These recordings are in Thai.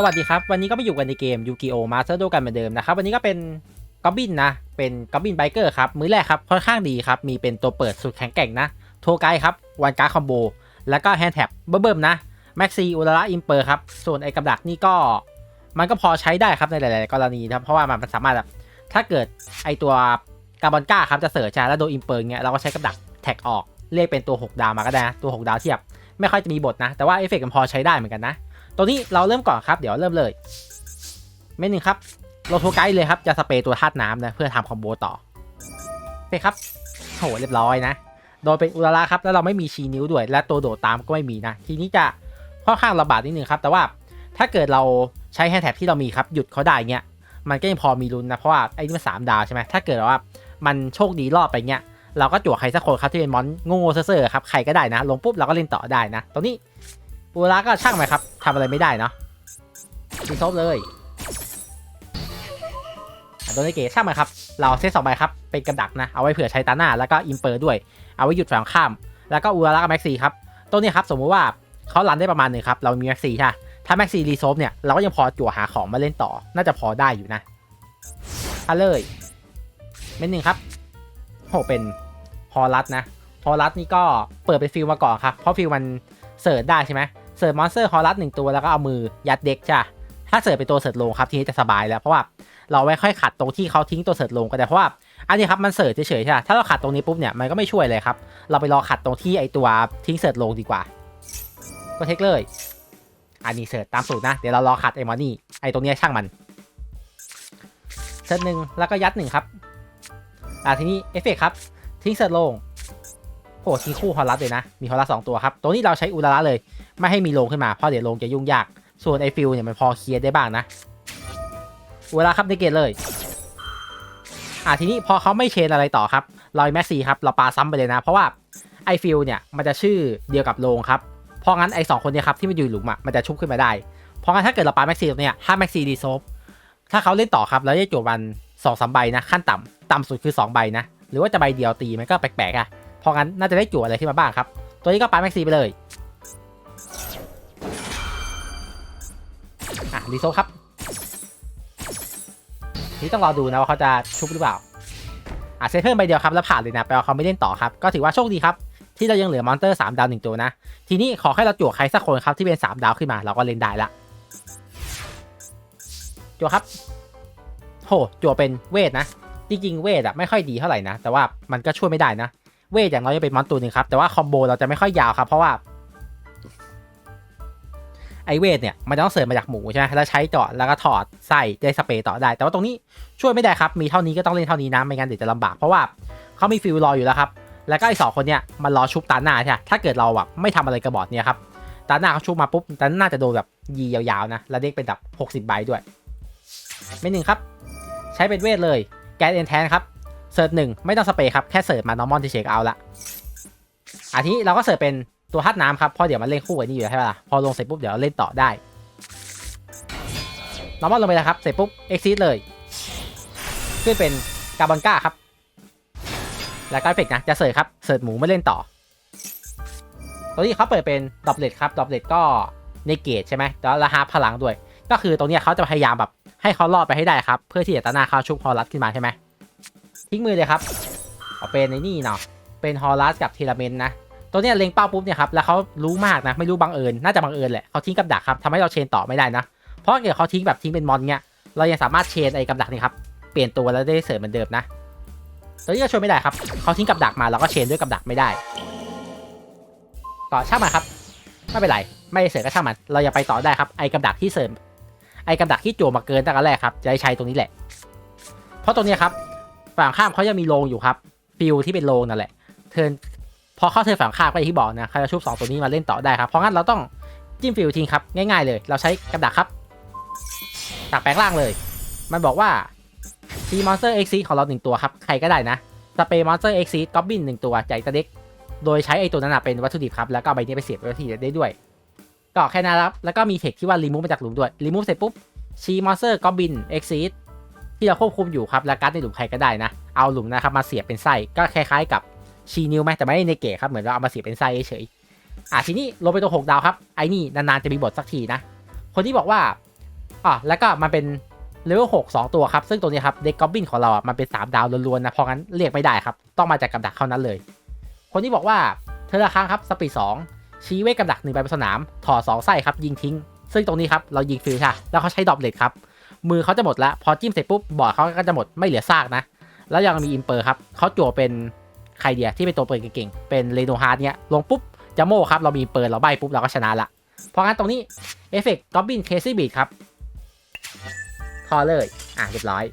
สวัสดีครับ วันนี้ก็มาอยู่กันในเกมยูกิโอมาสเตอร์โดกันเหมือนเดิมนะครับ วันนี้ก็เป็นกอบบินนะ เป็นกอบบินไบเกอร์ครับ มือแรกครับ ค่อนข้างดีครับ มีเป็นตัวเปิดสุดแข็งแกร่งนะ โทไกครับ วันการ์คอมโบ แล้วก็แฮนด์แท็บเบิ่มๆนะ แม็กซีอุลาระอิมเปอร์ครับ ส่วนไอ้กับดักนี่ก็ มันก็พอใช้ได้ครับในหลาย ๆ กรณีนะครับ เพราะว่ามันสามารถแบบ ถ้าเกิดไอตัวกาบอนก้าครับจะเสิร์ชแล้วโดนอิมเปอร์เงี้ย เราก็ใช้กับดักแท็กออก เรียกเป็นตัว 6 ดาวมาก็ได้นะ ตัว 6 ดาวเทียบ ไม่ค่อยจะมีบทนะ แต่ว่าเอฟเฟกต์มันพอใช้ได้เหมือนกันนะ ตัวนี้เราเริ่มก่อนครับ เดี๋ยวเริ่มเลยเมนหนึ่งครับโลโทไกด์เลยครับจะสเปรย์ตัวธาตุน้ำนะเพื่อทำคอมโบต่อโอเคครับโหเรียบร้อยนะ โดยเป็นอุลาระครับแล้วเราไม่มีชีนิ้วด้วย และตัวโดดตามก็ไม่มีนะ ทีนี้จะค่อนข้างระบาดนิดนึงครับ แต่ว่าถ้าเกิดเราใช้แฮนด์แท็บที่เรามีครับหยุดเขาได้เงี้ยมันก็ยังพอมีลุ้นนะเพราะว่าไอ้นี่มันสามดาวใช่ไหมถ้าเกิดว่ามันโชคดีรอดไปเงี้ยเราก็จั่วใครสักคนครับที่เป็นมอนโง่เซ่อๆครับใครก็ได้นะ ลงปุ๊บเราก็เล่นต่อได้นะตรงนี้ อุลาระก็ช่างไปครับทำอะไรไม่ได้เนาะดีซบเลยตัวนี้เก๋ช่างมันครับ เราเซตสองใบครับ เป็นกระดักนะ เอาไว้เผื่อใช้ตาหน้า แล้วก็อิมเปอร์ด้วย เอาไว้หยุดฝั่งข้าม แล้วก็อูรากับแม็กซี่ครับ ตัวนี้ครับสมมุติว่าเขารันได้ประมาณหนึ่งครับ เรามีแม็กซี่ใช่ะถ้าแม็กซี่รีโซฟเนี่ย เราก็ยังพอจั่วหาของมาเล่นต่อ น่าจะพอได้อยู่นะเอาเลยเม็ดหนึ่งครับโหเป็นฮอลัสนะฮอลัสนี่ก็เปิดเป็นฟิลมาก่อนครับ เพราะฟิลมันเสิร์ชได้ใช่ไหม เสิร์ชมอนสเตอร์ฮอลัสหนึ่งตัวแล้วก็เอามือยัดเด็กใช่ปะถ้าเสิร์ชเป็นตัวเสิร์ชลงครับทีนี้จะสบายแล้วเพราะว่าเราไว้ค่อยขัดตรงที่เขาทิ้งตัวเสิร์ชลงก็ได้เพราะว่าอันนี้ครับมันเสิร์ชเฉยๆใช่ไหมถ้าเราขัดตรงนี้ปุ๊บเนี่ยมันก็ไม่ช่วยเลยครับเราไปรอขัดตรงที่ไอตัวทิ้งเสิร์ชลงดีกว่า ก็เทคเลย อันนี้เสิร์ชตามสูตรนะเดี๋ยวเรารอขัดไอมอนี่ไอตรงนี้ช่างมันเสิร์ชหนึ่งแล้วก็ยัดหนึ่งครับอ่าทีนี้เอฟเฟกครับทิ้งเสิร์ชลง โอ้ทิ้งคู่ฮอลลัสเลยนะ มีฮอลลัสสองตัวครับตรงนี้เราใช้อุลาระเลย ไม่ให้มีลงขึ้นมา เพราะเดี๋ยวลงจะยุ่งยาก ส่วนไอฟิลเนี่ยมันพอเคลียร์ได้บ้างนะเวลาครับในเกตเลย อ่าทีนี้พอเขาไม่เชนอะไรต่อครับเราแม็กซี่ครับ เราปาซ้ำไปเลยนะ เพราะว่าไอฟิลเนี่ยมันจะชื่อเดียวกับโลงครับ เพราะงั้นไอสองคนเนี้ครับที่มันอยู่หลุมอะมันจะชุบขึ้นมาได้ เพราะงั้นถ้าเกิดเราปาแม็กซี่ตรงเนี้ยถ้าแม็กซี่ดีโซฟถ้าเขาเล่นต่อครับแล้วได้จววันสองสามใบนะขั้นต่ำต่ำสุดคือสองใบนะ หรือว่าจะใบเดียวตีมันก็แปลกๆอะ เพราะงั้นน่าจะได้จั่วอะไรขึ้นมาบ้างครับ ตัวนี้ก็ปาแม็กซี่ไปเลยอะรีโซครับนี่ต้องรอดูนะว่าเขาจะชุบหรือเปล่าอะเซตเพิ่มใบเดียวครับแล้วผ่านเลยนะแปลว่าเขาไม่เล่นต่อครับ ก็ถือว่าโชคดีครับ ที่เรายังเหลือมอนเตอร์ 3 ดาวหนึ่งตัวนะ ทีนี้ขอแค่เราจั่วใครสักคนครับที่เป็น 3 ดาวขึ้นมาเราก็เล่นได้ละจั่วครับโหจั่วเป็นเวทนะ จริงๆ เวทอะไม่ค่อยดีเท่าไหร่นะ แต่ว่ามันก็ช่วยไม่ได้นะ เวทอย่างน้อยจะเป็นมอนตัวหนึ่งครับ แต่ว่าคอมโบเราจะไม่ค่อยยาวครับ เพราะว่า ไอเวทเนี่ยมันจะต้องเสริมมาจากหมูใช่ไหมแล้วใช้ต่อแล้วก็ถอดไส้ได้สเปรย์ต่อได้ แต่ว่าตรงนี้ช่วยไม่ได้ครับ มีเท่านี้ก็ต้องเล่นเท่านี้นะไม่งั้นเดี๋ยวจะลำบากเพราะว่าเขามีฟิลรออยู่แล้วครับแล้วก็ไอสองคนเนี่ยมันรอชุบตาหน้าใช่ไหมถ้าเกิดเราแบบไม่ทำอะไรกระบอกเนี่ยครับตาหน้าเขาชุบมาปุ๊บตาหน้าจะโดนแบบยียาวๆนะแล้วเด็กเป็นแบบ60ใบด้วยไม่หนึ่งครับ ใช้เป็นเวทเลยแกนเอนแทนครับ สิร์ชหนึ่งไม่ต้องสเปรย์ครับ แค่เสิร์ชมานอร์มอนเฉยๆก็เอาละอาทีนี้เราก็เสิร์ชเป็นตัวฮัดน้ำครับเพราะเดี๋ยวมันเล่นคู่กับนี่อยู่แล้วใช่ปะล่ะ พอลงเสร็จปุ๊บเดี๋ยวเเล่นต่อได้นอร์มอนลงไปแล้วครับ เสร็จปุ๊บเอ็กซิสเลย ขึ้นเป็นกาบอนก้าครับ แล้วก็เอฟเฟกนะ จะเสิร์ชครับ เสิร์ชหมูไม่เล่นต่อ ตัวนี้เขาเปิดเป็นดอปเลตครับ ดอปเลตก็ในเกตใช่ไหมแล้วราคาพลังด้วย ก็คือตรงนี้เขาจะพยายามแบบให้เขารอดไปให้ได้ครับ เพื่อที่จะตาหน้าเขาชุบฮอลลัสขึ้นมาใช่ไหม ทิ้งมือเลยครับเอาเป็นในนี่เนาะเป็นฮอลลัสกับเทเลเมนนะตัวเนี้ยเล็งเป้าปุ๊บเนี่ยครับแล้วเขารู้มากนะไม่รู้บังเอิญน่าจะบังเอิญแหละเขาทิ้งกับดักครับทำให้เราเชนต่อไม่ได้นะ เพราะเกิดเขาทิ้งแบบทิ้งเป็นมอนเงี้ยเรายังสามารถเชนไอ้กับดักนี่ครับเปลี่ยนตัวแล้วได้เสริมเหมือนเดิมนะตัวนี้ก็ช่วยไม่ได้ครับเขาทิ้งกับดักมาเราก็เชนด้วยกับดักไม่ได้ก็ช่างมันครับไม่เป็นไรไม่เสริมก็ช่างมันเราอย่าไปต่อได้ครับไอ้กับดักที่เสริมไอ้กับดักที่จั่วมาเกินตั้งแต่แรกครับจะใช้ตรงนี้แหละ เพราะตรงนี้ครับ ฝั่งข้ามเขายังมีโลงอยู่ครับฟิลที่เป็นโลงนั่นแหละเทินพอเข้าเทินฝั่งข้ามก็อย่างที่บอกนะเขาจะชุบสองตัวนี้มาเล่นต่อได้ครับเพราะงั้นเราต้องจิ้มฟิลทิ้งครับง่ายๆเลย เราใช้กับดักครับดักแปลงร่างเลย มันบอกว่าซีมอนสเตอร์เอ็กซีของเราหนึ่งตัวครับใครก็ได้นะสเปรย์มอนสเตอร์เอ็กซีก็อบบินหนึ่งตัวใจตะเด็กโดยใช้ไอตัวนั้นเป็นวัตถุดิบครับแล้วก็เอาใบนี้ไปเสียบไว้ที่ได้ด้วยก็แค่นั้นครับแล้วก็มีเทคที่ว่ารีมูฟมาจากหลุมด้วยรีมูฟเสร็จปุ๊บชีมอนสเตอร์ก็บินเอ็กซิส ที่เราควบคุมอยู่ครับและการ์ดในหลุมใครก็ได้นะ เอาหลุมนะครับมาเสียบเป็นไส้ก็คล้ายๆกับชีนิวไหมแต่ไม่ได้ในเกตครับเหมือนเราเอามาเสียบเป็นไส้เฉยๆอะทีนี้ลงไปตัว6ดาวครับไอ้นี่นานๆจะมีบทสักทีนะ คนที่บอกว่าอะแล้วก็มันเป็นเลเวล6 2ตัวครับซึ่งตัวนี้ครับเด็กกอบบินของเราอะมันเป็น3ดาวล้วนๆนะเพราะงั้นเรียกไม่ได้ครับต้องมาจากกับดักเท่านั้นเลย คนที่บอกว่าเธอละครั้งครับสปีด2ชี้เวทกับดักหนึ่งใบบนสนามถอดสองไส้ครับยิงทิ้ง ซึ่งตรงนี้ครับเรายิงฟรีค่ะแล้วเขาใช้ดอปเลทครับ มือเขาจะหมดแล้วพอจิ้มเสร็จปุ๊บบอร์ดเขาก็จะหมดไม่เหลือซากนะ แล้วยังมีอิมเปอร์ครับเขาจั่วเป็นใครเดียที่เป็นตัวเปิดเก่งๆ เป็นเรโนฮาร์ดเนี่ยลงปุ๊บจะโม่ครับเรามีเปิดเราใบปุ๊บเราก็ชนะละ เพราะงั้นตรงนี้เอฟเฟกต์ก็อบบินเคซี่บีดครับพอเลยอะเรียบร้อย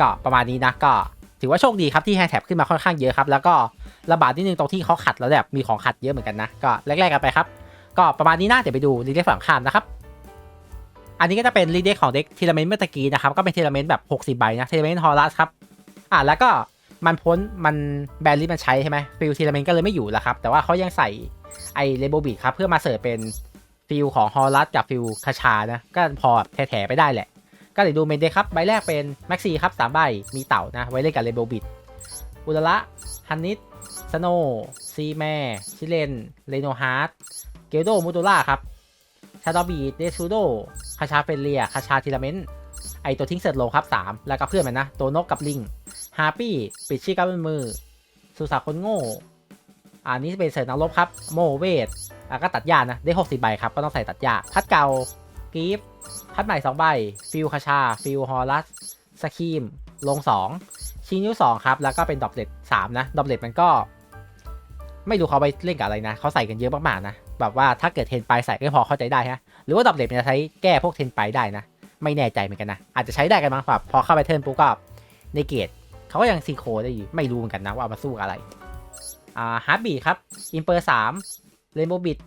ก็ประมาณนี้นะก็ถือว่าโชคดีครับที่แฮแท็บขึ้นมาค่อนข้างเยอะครับ แล้วก็ระบาดนิดนึงตรงที่เขาขัดแล้วแบบมีของขัดเยอะเหมือนกันนะ ก็แรกๆกันไปครับ ก็ประมาณนี้นะเดี๋ยวไปดูรีเดคฝั่งข้ามนะครับ อันนี้ก็จะเป็นรีเดคของเด็กทีละเมนต์เมื่อกี้นะครับ ก็เป็นทีละเมนต์แบบ 60 ใบนะทีละเมนต์ฮอลัสครับ อะแล้วก็มันพ้นมันแบนลิสมันใช้ใช่ไหมฟิลทีละเมนต์ก็เลยไม่อยู่แล้วครับ แต่ว่าเขายังใส่ไอเลโบบิครับเพื่อมาเสิร์ฟเป็นฟิลของฮอลัสกับฟิลคาชานะก็พอแถๆไปได้แหละ ก็เดี๋ยวดูเมนเดครับใบแรกเป็นแม็กซี่ครับสามใบมีเต่านะไว้เล่นกับเลโบบิดอุลละฮันนิสสโนซีแม่ชิเลนเรโนฮาร์ด เกโดมูตูล่าครับชาดอบีเดซูโดคาชาเฟเลียคาชาทีลาเมนไอตัวทิ้งเสร็จลงครับ 3 แล้วก็เพื่อนมันนะ ตัวนกกับลิงฮาร์ปี้ปิดชีกับมือ สุสาคนโง่อันนี้เป็นเศษนักรบครับ โมเวทแล้วก็ตัดหญ้านะ ได้ 60 ใบครับ ก็ต้องใส่ตัดหญ้าพัดเก่ากีฟพัดใหม่ 2 ใบ ฟิลคาชา ฟิลฮอลัสสคีม ลง 2ชินิ้ว 2 ครับ แล้วก็เป็นดอบเลต3นะ ดอบเลตมันก็ ไม่รู้เขาไปเล่นกับอะไรนะ เขาใส่กันเยอะมากๆนะ แบบว่าถ้าเกิดเทนไปใส่ก็พอเข้าใจได้ฮะหรือว่าดอบเลจะใช้แก้พวกเทนไปได้นะ ไม่แน่ใจเหมือนกันนะ อาจจะใช้ได้กันมั้งแบบพอเข้าไปเทิร์นปุ๊บก็ในเกตเขาก็ยังซีโคได้อยู่ไม่รู้เหมือนกันนะว่าเอามาสู้อะไรอ่าฮาร์ดบีครับอิมเปอร์สามเรนโบบิด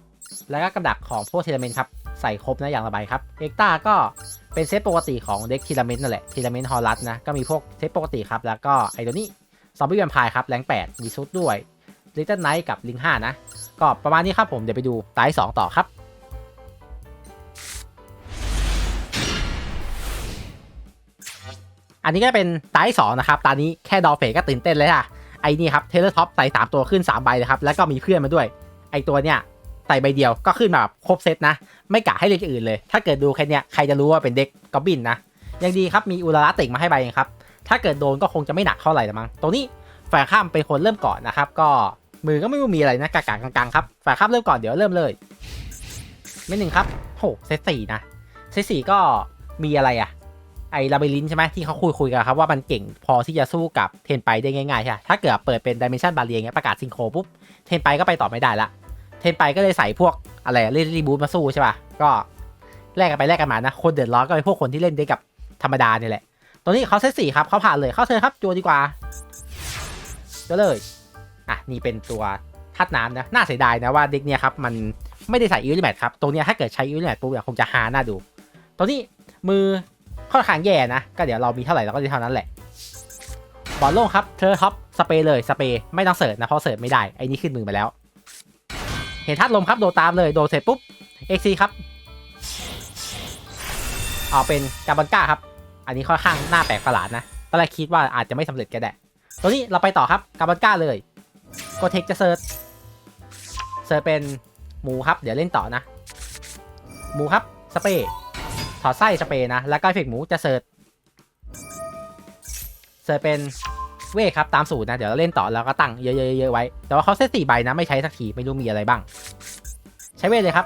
แล้วก็กำดักของพวกเทเลเมนครับใส่ครบนะอย่างละใบครับเอ็กตาก็เป็นเซตปกติของเด็กทีลเมนนั่นแหละทีลเมนฮอลลัสนะ ก็มีพวกเซตปกติครับ แล้วก็ไอตัวนี้ซอมบี้แวมไพร์ครับ แรง 8 มีซุดด้วย ลิตเติ้ลไนท์กับลิง5นะ ก็ประมาณนี้ครับผมเดี๋ยวไปดูไตสองต่อครับอันนี้ก็เป็นไตสองนะครับ ตอนนี้แค่ดอเฟก็ตื่นเต้นเลยอะไอ้นี่ครับเทเลท็อปใส่3ตัวขึ้น 3 ใบเลยครับ แล้วก็มีเพื่อนมาด้วย ไอ้ตัวเนี้ยใส่ใบเดียวก็ขึ้นมาแบบครบเซตนะ ไม่กะให้เล่นอื่นเลย ถ้าเกิดดูแค่เนี้ยใครจะรู้ว่าเป็นเด็กกอบบินนะ ยังดีครับมีอุลาระติกมาให้ใบเองครับ ถ้าเกิดโดนก็คงจะไม่หนักเท่าไหร่ละมั้ง ตรงนี้ฝ่ายข้ามเป็นคนเริ่มก่อนนะครับ ก็ มือก็ไม่มีอะไรนะกากากลางๆครับฝ่ายข้ามเริ่มก่อนเดี๋ยวเริ่มเลยไม่หนึ่งครับโหเซตสี่นะเซตสี่ก็มีอะไรอะไอ้ลาเบลินใช่ไหมที่เขาคุยคุยกันครับว่ามันเก่งพอที่จะสู้กับเทนไปได้ง่ายๆใช่ไหมถ้าเกิดเปิดเป็นดิเมนชันบาเรียเงี้ยประกาศซิงโครปุ๊บเทนไปก็ไปต่อไม่ได้ละเทนไปก็เลยใส่พวกอะไรเล่นรีบูทมาสู้ใช่ป่ะก็แลกกันไปแลกกันมานะ คนเดือดร้อนก็เป็นพวกคนที่เล่นได้กับธรรมดาเนี่ยแหละ ตอนนี้เขาเซตสี่ครับเขาผ่านเลยเข้าเทิร์นครับจัวดีกว่าก็เลย อะนี่เป็นตัวธาตุน้ำนะน่าเสียดายนะว่าเด็กเนี่ยครับมันไม่ได้ใส่อิลลิแมทครับตรงเนี้ยถ้าเกิดใช้อิลลิแมทปุ๊บเนี่ยคงจะฮาหน้าดู ตรงนี้มือค่อนข้างแย่นะ ก็เดี๋ยวเรามีเท่าไหร่เราก็จะเท่านั้นแหละบอลโล่งครับเธอท็อปสเปรย์เลยสเปรย์ไม่ต้องเสิร์ชนะเพราะเสิร์ชไม่ได้ไอ้นี่ขึ้นมือไปแล้ว เห็นทัดลมครับโดตามเลยโดเสร็จปุ๊บเอ็กซีครับเอาเป็นกาบันก้าครับ อันนี้ค่อนข้างน่าแปลกประหลาดนะตอนแรกคิดว่าอาจจะไม่สำเร็จก็ได้ ตัวนี้เราไปต่อครับกาบันก้าเลย โกเทคจะเซิร์ชเซิร์ชเป็นหมูครับ เดี๋ยวเล่นต่อนะ หมูครับ สเปรย์ถอดไส้สเปรย์นะ แล้วก็เฟเฟกต์หมูจะเซิร์ชเซิร์ชเป็นเวทครับตามสูตรนะ เดี๋ยวเราเล่นต่อแล้วก็ตั้งเยอะๆๆไว้ แต่ว่าเขาเซตสี่ใบนะไม่ใช้สักทีไม่รู้มีอะไรบ้าง ใช้เวทเลยครับ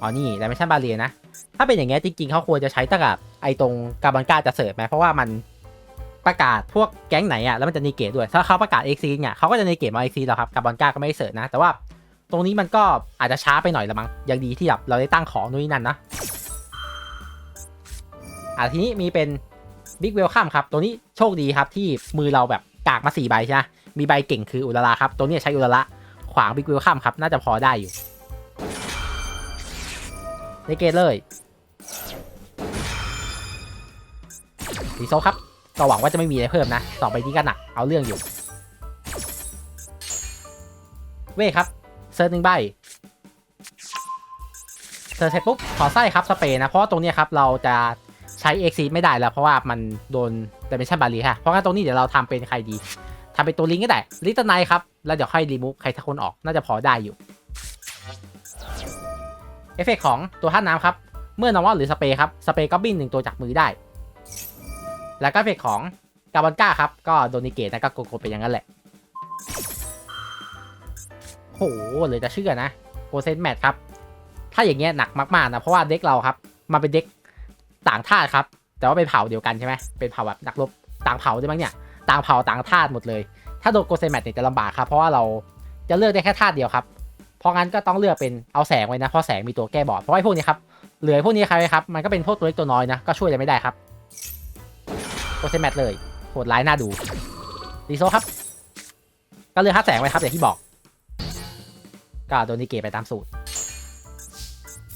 อ๋อนี่ดิเมนชันบาเรียนะ ถ้าเป็นอย่างเงี้ยจริงๆเขาควรจะใช้ตั้งแต่ไอตรงกาบันกาจะเสิร์ฟไหมเพราะว่ามัน ประกาศพวกแก๊งไหนอะแล้วมันจะนีเกตด้วย ถ้าเขาประกาศเอ็กซีเนี่ยเขาก็จะนีเกตมาเอ็กซีแล้วครับกาบันก้าก็ไม่ได้เสิร์ฟนะ แต่ว่าตรงนี้มันก็อาจจะช้าไปหน่อยละมั้งยังดีที่แบบเราได้ตั้งของนู่นนี่นั่นนะอะทีนี้มีเป็นบิ๊กเวลคัมครับ ตัวนี้โชคดีครับที่มือเราแบบกากมาสี่ใบใช่ไหมมีใบเก่งคืออุลาราครับตัวนี้ใช้อุลาระขวางบิ๊กเวลคัมครับน่าจะพอได้อยู่ในเกตเลยสีโซครับ ก็หวังว่าจะไม่มีอะไรเพิ่มนะต่อไปนี้ก็หนักเอาเรื่องอยู่ เว้ครับเซิร์ชหนึ่งใบเซิร์ชเสร็จปุ๊บขอไส้ครับสเปรย์นะเพราะตรงนี้ครับเราจะใช้เอ็กซีไม่ได้แล้วเพราะว่ามันโดนดิเมนชันบารีค่ะเพราะงั้นตรงนี้เดี๋ยวเราทำเป็นใครดีทำเป็นตัวลิงก์ก็ได้ลิตเติ้ลไนครับแล้วเดี๋ยวค่อยรีมูฟใครทักคนออกน่าจะพอได้อยู่เอฟเฟกของตัวท่าน้ำครับ เมื่อนอร์มอลหรือสเปรย์ครับ สเปรย์ก็บินหนึ่งตัวจากมือได้ แล้วก็เอฟกของกาบันก้าครับ ก็โดนิเกตนะก็โกดๆไปอย่างนั้นแหละโหเลยจะเชื่อนะโกเซนแมทครับ ถ้าอย่างเงี้ยหนักมากๆนะเพราะว่าเด็กเราครับมาเป็นเด็กต่างธาตุครับ แต่ว่าเป็นเผ่าเดียวกันใช่ไหมเป็นเผ่าแบบนักรบต่างเผ่าใช่ไหมเนี่ยต่างเผ่าต่างธาตุหมดเลย ถ้าโดนโกเซนแมทเนี่ยจะลำบากครับ เพราะว่าเราจะเลือกได้แค่ธาตุเดียวครับ เพราะงั้นก็ต้องเลือกเป็นเอาแสงไว้นะเพราะแสงมีตัวแก้บอดเพราะไอ้พวกนี้ครับเหลือพวกนี้ใครครับมันก็เป็นพวกตัวเล็กตัวน้อยนะก็ช่วยอะไรไม่ได้ครับ โกเซนแมทเลยโหดร้ายน่าดูดีโซครับ ก็เลือกค่าแสงไว้ครับอย่างที่บอก ก็โดนนิเกไปตามสูตร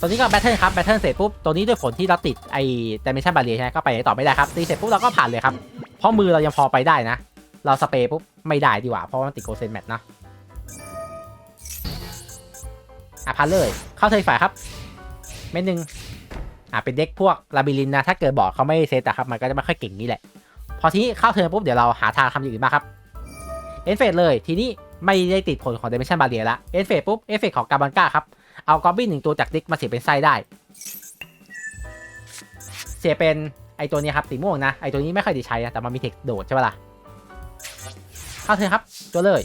ตัวนี้ก็แบทเทิลครับแบทเทิลเสร็จปุ๊บตัวนี้ด้วยผลที่เราติดไอ้ดิเมชันบาเรียใช่ไหมก็ไปต่อไม่ได้ครับตีเสร็จปุ๊บเราก็ผ่านเลยครับเพราะมือเรายังพอไปได้นะ เราสเปรย์ปุ๊บไม่ได้ดีกว่าเพราะว่ามันติดโกเซนแมทนะอะพันเลยเข้าเทยฝ่ายครับ เม็ดหนึ่ง อะเป็นเด็กพวกลาบิลินนะ ถ้าเกิดบอร์ดเขาไม่เซตอะครับ มันก็จะไม่ค่อยเก่งนี่แหละ พอทีนี้เข้าเทิร์นปุ๊บ เดี๋ยวเราหาทางทำอย่างอื่นมางครับเอนเฟดเลยทีนี้ไม่ได้ติดผลของ Dimension Barrier ละเอนเฟดปุ๊บเอฟเฟกของกาบันก้าครับเอากอบบินหนึ่งตัวจากดิกมาเสียเป็นไส้ได้ เสียเป็นไอตัวนี้ครับสีม่วงนะไอตัวนี้ไม่ค่อยได้ใช้นะแต่มันมีเทคโดดใช่ปะล่ะเข้าเทิร์ครับตัวเลย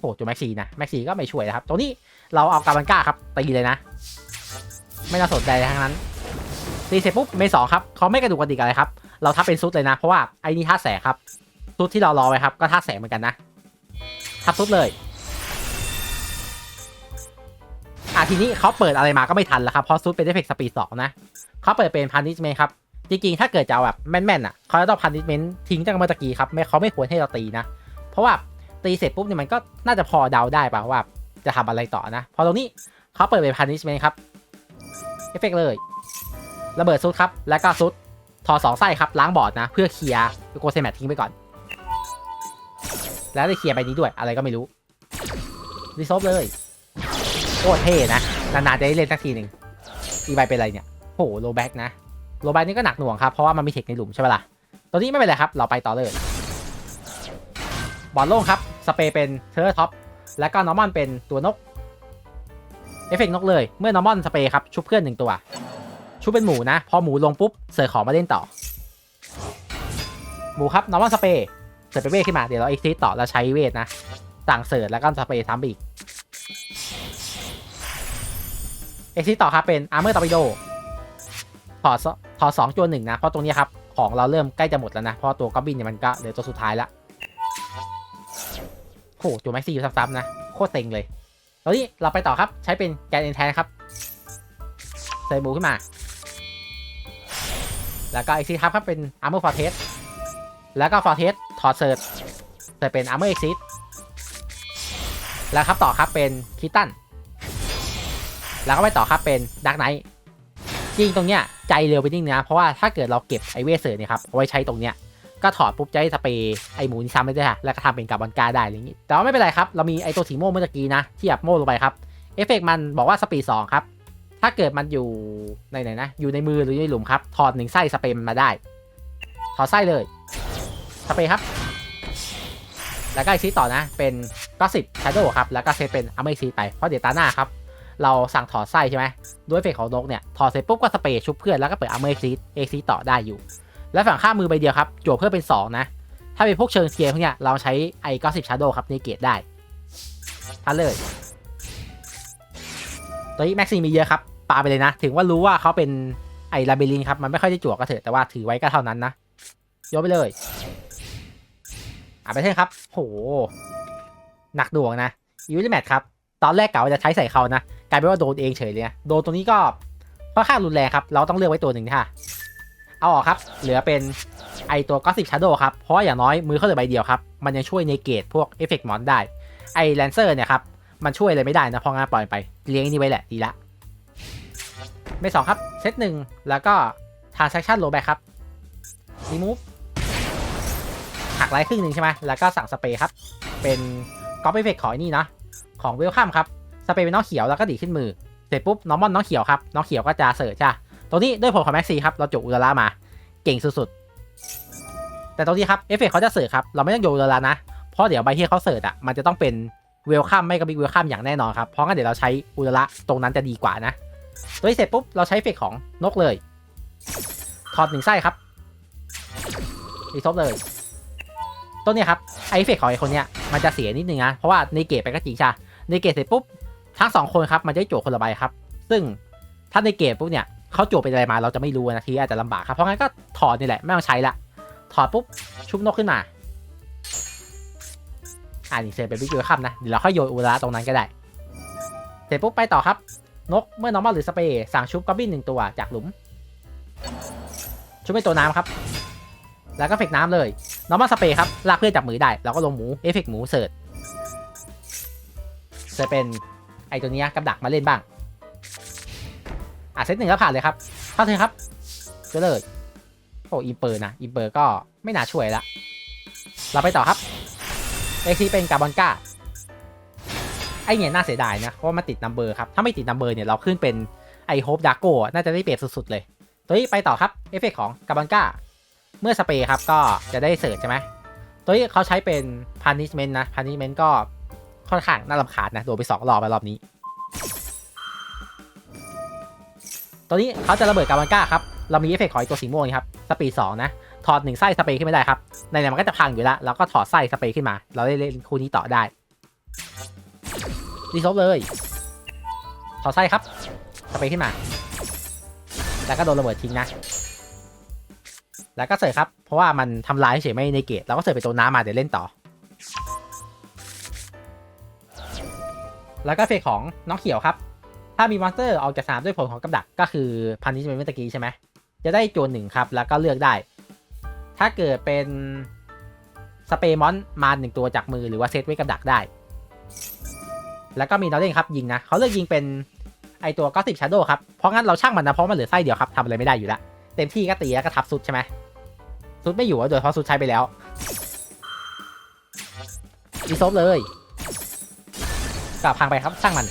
โอ้ตัวแม็กซีนะแม็กซีก็ไม่ช่วยนะครับ ตัวนี้เราเอากาบันก้าครับตีเลยนะ ไม่น่าสนใจทั้งนั้น ตีเสร็จปุ๊บเมย์สองครับเขาไม่กระดูกกระดิกอะไรครับ เราทับเป็นซุดเลยนะ เพราะว่าไอ้นี่ท่าแสงครับซุดที่เรารอไว้ครับ ก็ท่าแสงเหมือนกันนะ ทับซุดเลยอะทีนี้เขาเปิดอะไรมาก็ไม่ทันแล้วครับ เพราะซุดเป็นเอฟเฟกต์สปีดสองนะเขาเปิดเป็นพันนิชเมนครับ จริงๆ ถ้าเกิดจะเอาแบบแม่นๆอะเขาจะต้องพันนิชเมนทิ้งจากเมื่อตะกี้ครับไม่เขาไม่ควรให้เราตีนะ เพราะว่าตีเสร็จปุ๊บเนี่ยมันก็น่าจะพอเดาได้ป่ะว่าจะทำอะไรต่อนะ พอตรงนี้เขาเปิดเป็นพันนิชเมนครับเอฟเฟกต์เลย ระเบิดซุดครับ แล้วก็ซุดถอดสองไส้ครับ ล้างบอร์ดนะ เพื่อเคลียร์โกเซแมททิ้งไปก่อน แล้วได้เคลียร์ไปนี้ด้วย อะไรก็ไม่รู้รีซอฟเลยโคตรเท่นะ นานๆจะได้เล่นสักทีหนึ่งอีใบเป็นอะไรเนี่ยโหโลแบ็กนะโลแบ็กนี่ก็หนักหน่วงครับ เพราะว่ามันมีเทคในหลุมใช่ไหมล่ะตัวนี้ไม่เป็นไรครับ เราไปต่อเลย บอลโล่งครับ สเปรย์เป็นเทอร์ท็อป แล้วก็นอร์มอนเป็นตัวนก เอฟเฟกต์นกเลย เมื่อนอร์มอนสเปรย์ครับ ชุบเพื่อนหนึ่งตัว ชุบเป็นหมูนะ พอหมูลงปุ๊บเสิร์ฟของมาเล่นต่อ หมูครับนอร์มอนสเปรย์เสิร์ฟไปเวทขึ้นมา เดี๋ยวเราเอ็กซิสต่อแล้วใช้เวทนะต่างเสิร์ฟแล้วก็สเปรย์ซ้ำไปอีกเอ็กซิสต่อครับเป็นอาร์เมอร์ตอร์ปิโดถอดถอดสองจวนหนึ่งนะ เพราะตรงนี้ครับของเราเริ่มใกล้จะหมดแล้วนะ เพราะตัวก็บินเนี่ยมันก็เหลือตัวสุดท้ายละโหตัวแม็กซี่อยู่ซ้ำๆนะ โคตรเต็งเลยตอนนี้เราไปต่อครับใช้เป็นแกนเอนแทนครับใส่บูขึ้นมา แล้วก็เอ็กซิสครับครับเป็นอาร์เมอร์ฟอร์เทสแล้วก็ฟอร์เทสถอดเสิร์ฟใส่เป็นอาร์เมอร์เอ็กซิสแล้วครับต่อครับเป็นคิตันแล้วก็ไปต่อครับเป็นดักไนท์จริงตรงเนี้ยใจเร็วไปนิดนึงนะเพราะว่าถ้าเกิดเราเก็บไอเวสเซอร์เนี่ยครับเอาไว้ใช้ตรงเนี้ยก็ถอดปุ๊บจะได้สเปรย์ไอหมูนี่ซ้ำไม่ได้ค่ะแล้วก็ทำเป็นกับบอลกาได้อะไรอย่างงี้ แต่ว่าไม่เป็นไรครับ เรามีไอตัวสีโม่เมื่อกี้นะที่แบบโม่ลงไปครับ เอฟเฟกมันบอกว่าสปีดสองครับ ถ้าเกิดมันอยู่ในไหนนะ อยู่ในมือหรือในหลุมครับ ถอดหนึ่งไส้สเปมมาได้ ถอดไส้เลย สเปรย์ครับ แล้วก็ไอซีต่อนะ เป็นก็สิบชาร์โดครับ แล้วก็เซตเป็นอเมซีไป เพราะเดี๋ยวตาหน้าครับ เราสั่งถอดไส้ใช่ไหม ด้วยเฟกของนกเนี่ย ถอดเสร็จปุ๊บก็สเปรย์ชุบเพื่อน แล้วก็เปิดอเมซีเอซีต่อได้อยู่ แล้วฝั่งข้ามือใบเดียวครับจั่วเพิ่มเป็น 2 นะ ถ้าเป็นพวกเชิงเกียร์พวกเนี้ย เราใช้ไอ้ก็สิบชาร์โดครับในเกตได้ทันเลย ตัวนี้แม็กซี่มีเยอะครับปาไปเลยนะ ถึงว่ารู้ว่าเขาเป็นไอ้ลาเบลินครับมันไม่ค่อยได้จั่วก็เถอะแต่ว่าถือไว้ก็เท่านั้นนะโยนไปเลยอะไปเถอะครับ โห หนักดวงนะยูริแมทครับ ตอนแรกเก่าจะใช้ใส่เขานะกลายเป็นว่าโดนเองเฉยเลยนะโดนตัวนี้ก็ค่อนข้างรุนแรงครับ เราต้องเลือกไว้ตัวหนึ่งค่ะ เอาออกครับ เหลือเป็นไอตัวก็สิบชาร์โดครับ เพราะว่าอย่างน้อยมือเขาเหลือใบเดียวครับ มันยังช่วยในเกตพวกเอฟเฟกต์มอนได้ ไอแลนเซอร์เนี่ยครับ มันช่วยอะไรไม่ได้นะพองานปล่อยไป เลี้ยงนี่ไว้แหละ ดีละไม่สองครับ เซตหนึ่งแล้วก็ transaction rollback ครับ remove หักไลท์ครึ่งหนึ่งใช่ไหมแล้วก็สั่งสเปรย์ครับ เป็นก๊อปเอฟเฟกของไอ้นี่นะ ของเวลคัมครับ สเปรย์เป็นน้องเขียวแล้วก็ดีขึ้นมือ เสร็จปุ๊บน้องมอนน้องเขียวครับ น้องเขียวก็จะเสิร์ชใช่ตรงนี้ด้วยผลของแม็กซี่ครับ เราจบอุลารามา เก่งสุดๆ แต่ตรงนี้ครับ เอฟเฟกต์เขาจะเสิร์ชครับ เราไม่ต้องโยอุลารานะ เพราะเดี๋ยวใบที่เขาเสิร์ชอะ มันจะต้องเป็น เวลคัมไม่ก็บิ๊กเวลคัมอย่างแน่นอนครับ เพราะงั้นเดี๋ยวเราใช้อุลระตรงนั้นจะดีกว่านะ ตัวนี้เสร็จปุ๊บเราใช้เฟกของนกเลย ถอดหนึ่งไส้ครับรีซบเลยต้นเนี้ยครับไอเฟกของไอคนเนี้ยมันจะเสียนิดนึงนะเพราะว่าในเกตไปก็จริงใช่ในเกตเสร็จปุ๊บทั้งสองคนครับมันจะได้โจทย์คนละใบครับ ซึ่งถ้าในเกตปุ๊บเนี่ยเขาโจทย์เป็นอะไรมาเราจะไม่รู้นะทีอาจจะลำบากครับเพราะงั้นก็ถอดนี่แหละไม่ต้องใช้ละถอดปุ๊บชุบนกขึ้นมา อ่านี่เซฟเป็นวิดีโอคัมนะเดี๋ยวเราค่อยโยนอุระตรงนั้นก็ได้ เสร็จปุ๊บไปต่อครับ นกเมื่อน้องบอลหรือสเปรย์สั่งชุบกอบบินหนึ่งตัวจากหลุม ชุบเป็นตัวน้ำครับ แล้วก็เฟกน้ำเลย น้องบอลสเปรย์ครับลากเพื่อนจับมือได้เราก็ลงหมูเอฟเฟกหมูเสิร์ชจะเป็นไอตัวนี้กับดักมาเล่นบ้างอะเซตหนึ่งก็ผ่านเลยครับเข้าเถอครับเจะเลยโอ้อิมเปอร์นะอิมเปอร์ก็ไม่น่าช่วยละเราไปต่อครับ เอ็กซีเป็นกาบอนก้าไอเนี่ยน่าเสียดายนะเพราะว่ามันติดนัมเบอร์ครับ ถ้าไม่ติดนัมเบอร์เนี่ยเราขึ้นเป็นไอโฮปดาโก้น่าจะได้เปรียบสุดๆเลย ตัวนี้ไปต่อครับเอฟเฟกของกาบอนก้าเมื่อสเปรย์ครับก็จะได้เสิร์ชใช่ไหมตัวนี้เขาใช้เป็น punishment นะ punishment ก็ค่อนข้างน่ารำคาญนะโดนไปสองรอบไปรอบนี้ ตัวนี้เขาจะระเบิดกาบอนก้าครับเรามีเอฟเฟกต์ของตัวสีม่วงครับสปีดสองนะ ถอดหนึ่งไส้สเปรย์ขึ้นไม่ได้ครับในนั้นมันก็จะพังอยู่แล้วเราก็ถอดไส้สเปรย์ขึ้นมา เราได้เล่นคู่นี้ต่อได้รีซอฟเลยถอดไส้ครับสเปรย์ขึ้นมา แล้วก็โดนระเบิดทิ้งนะ แล้วก็เสิร์ฟครับ เพราะว่ามันทำลายเฉยไม่ในเกตเราก็เสิร์ฟไปตัวน้ำมาเดี๋ยวเล่นต่อ แล้วก็เฟกของน้องเขียวครับ ถ้ามีมอนสเตอร์ออกจากสนามด้วยผลของกับดักก็คือพันนิชเมนเมื่อกี้ใช่ไหม จะได้โจนหนึ่งครับ แล้วก็เลือกได้ ถ้าเกิดเป็นสเปร์มอนมาหนึ่งตัวจากมือหรือว่าเซตไว้กับดักได้ แล้วก็มีนอเล่นครับยิงนะเขาเลือกยิงเป็นไอตัวก็สิบชาร์โดครับ เพราะงั้นเราช่างมันนะเพราะมันเหลือไส้เดียวครับทำอะไรไม่ได้อยู่แล้วเต็มที่ก็ตีแล้วก็ทับสุดใช่ไหมสุดไม่อยู่อะโดยเพราะสุดใช้ไปแล้วรีซบเลยกลับพังไปครับช่างมัน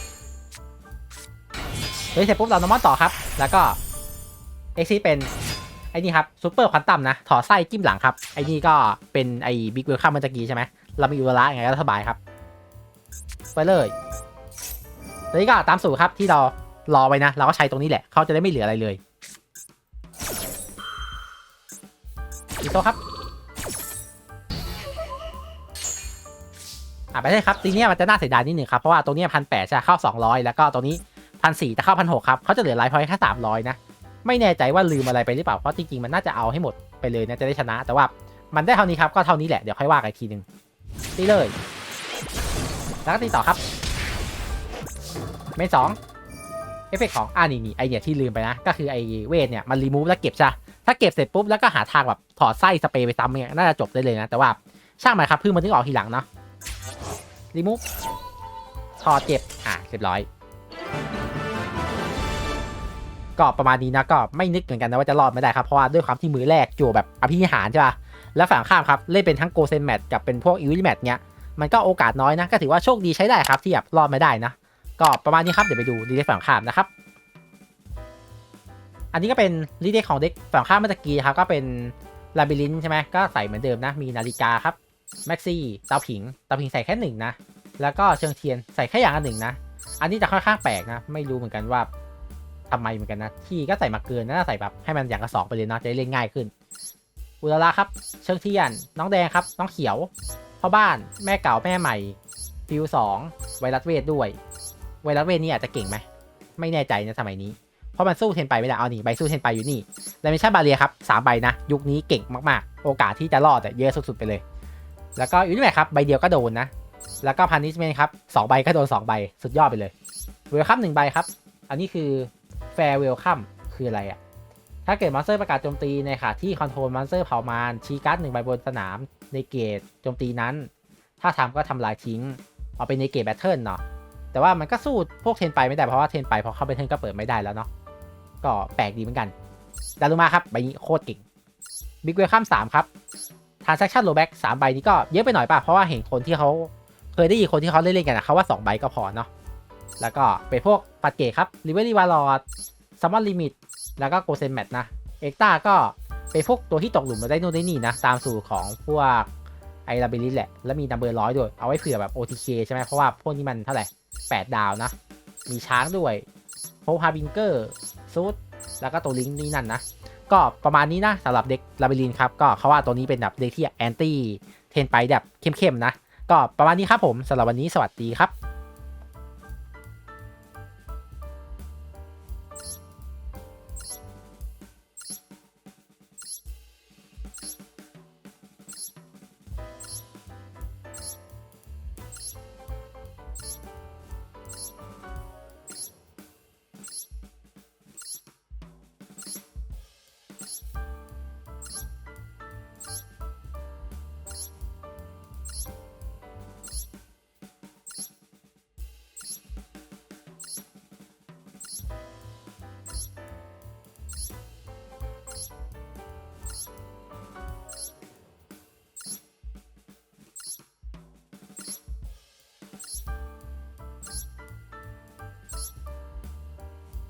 เฮ้ยเสร็จปุ๊บเรานอมอนต่อครับ แล้วก็เอ็กซีเป็น ไอ้นี่ครับซูเปอร์ควอนตัมนะ ถอดไส้จิ้มหลังครับ ไอ้นี่ก็เป็นไอ้บิ๊กเวลคัมเมื่อกี้ใช่ไหมเรามีอุระยังไงก็สบายครับไปเลยตอนนี้ก็ตามสูตรครับที่เรารอไว้นะ เราก็ใช้ตรงนี้แหละ เขาจะได้ไม่เหลืออะไรเลยอีโต้ครับอะไปเลยครับทีเนี้ยมันจะน่าเสียดายนิดหนึ่งครับ เพราะว่าตรงเนี้พันแปดจะเข้า 200 แล้วก็ตรงนี้พันสี่จะเข้าพันหกครับ เขาจะเหลือไลฟ์พอยต์แค่300นะ ไม่แน่ใจว่าลืมอะไรไปหรือเปล่าเพราะจริงๆมันน่าจะเอาให้หมดไปเลยนะจะได้ชนะ แต่ว่ามันได้เท่านี้ครับก็เท่านี้แหละเดี๋ยวค่อยว่ากันทีหนึ่งตีเลยแล้วก็ตีต่อครับเมนสองเอฟเฟกของอ่านี่นี่ไอเนี่ยที่ลืมไปนะ ก็คือไอเวทเนี่ยมันรีมูฟแล้วเก็บใช่ถ้าเก็บเสร็จปุ๊บแล้วก็หาทางแบบถอดไส้สเปรย์ไปซ้ำเนี่ยน่าจะจบได้เลยนะ แต่ว่าช่างมันครับเพิ่งมาถึงออกทีหลังเนาะรีมูฟถอดเก็บอะเรียบร้อย ก็ประมาณนี้นะก็ไม่นึกเหมือนกันนะว่าจะรอดไม่ได้ครับ เพราะว่าด้วยความที่มือแรกจั่วแบบอภินิหารใช่ป่ะแล้วฝั่งข้ามครับเล่นเป็นทั้งโกเซนแมทกับเป็นพวกอิวิแมทเนี้ยมันก็โอกาสน้อยนะ ก็ถือว่าโชคดีใช้ได้ครับที่แบบรอดไม่ได้นะ ก็ประมาณนี้ครับเดี๋ยวไปดูดีเด็กฝั่งข้ามนะครับ อันนี้ก็เป็นรีเด็กของเด็กฝั่งข้ามเมื่อกี้ครับก็เป็นลาบิลินใช่ไหมก็ใส่เหมือนเดิมนะ มีนาฬิกาครับแม็กซี่เตาผิงเตาผิงใส่แค่หนึ่งนะแล้วก็เชิงเทียนใส่แค่อย่างละหนึ่งนะ อันนี้จะค่อนข้างแปลกนะ ไม่รู้เหมือนกันว่า ทำไมเหมือนกันนะ ที่ก็ใส่มาเกินนะใส่แบบให้มันอย่างละสองไปเลยเนาะจะได้เล่นง่ายขึ้น อุลาราครับ เชิงเทียน น้องแดงครับ น้องเขียว พ่อบ้าน แม่เก่าแม่ใหม่ ฟิวสองไวรัสเวทด้วย ไวรัสเวทนี่อาจจะเก่งไหม ไม่แน่ใจนะสมัยนี้ เพราะมันสู้เทนไปไม่ได้ เอานี่ใบสู้เทนไปอยู่นี่แล้วม่ใช่บาเรียครับสามใบนะ ยุคนี้เก่งมากๆ โอกาสที่จะรอดเยอะสุดๆไปเลย แล้วก็อยู่นี่แหละครับ ใบเดียวก็โดนนะ แล้วก็พันนิชเมนครับสองใบก็โดนสองใบ สุดยอดไปเลยเวลคัมหนึ่งใบครับ อันนี้คือ แฟร์เวลคัมคืออะไรอะถ้าเกิดมอนสเตอร์ประกาศโจมตีในขาที่คอนโทรลมอนสเตอร์เผ่ามารชี้การ์ดหนึ่งใบบนสนามในเกตโจมตีนั้น ถ้าทำก็ทำลายทิ้ง เอาเป็นในเกตแบทเทิลเนาะแต่ว่ามันก็สู้พวกเทนไปไม่ได้เพราะว่าเทนไปพอเข้าไปเทินก็เปิดไม่ได้แล้วเนาะก็แปลกดีเหมือนกันดารุมาครับใบนี้โคตรเก่งบิ๊กเวลคัมสามครับทรานซัคชั่นโลแบ็กสามใบนี้ก็เยอะไปหน่อยป่ะ เพราะว่าเห็นคนที่เขาเคยได้ยินคนที่เขาเล่นๆกันนะเขาว่าสองใบก็พอเนาะ แล้วก็เป็นพวกปัดเกตครับลิเวอรี่วาลอดซัมมอนลิมิต แล้วก็โกเซนแมทนะ เอ็กตาก็เป็นพวกตัวที่ตกหลุมมาได้นู่นได้นี่นะ ตามสูตรของพวกไอราเบลิสแหละ แล้วมีนัมเบอร์ร้อยด้วย เอาไว้เผื่อแบบ OTK ใช่ไหมเพราะว่าพวกนี้มันเท่าไหร่ 8 ดาวนะ มีช้างด้วยโฮฮาบิงเกอร์ซูดแล้วก็ตัวลิงนี่นั่นนะ ก็ประมาณนี้นะสำหรับเด็กลาบิลินครับ ก็เขาว่าตัวนี้เป็นแบบเด็กที่แอนตี้เทนไปแบบเข้มๆนะ ก็ประมาณนี้ครับผมสำหรับวันนี้สวัสดีครับ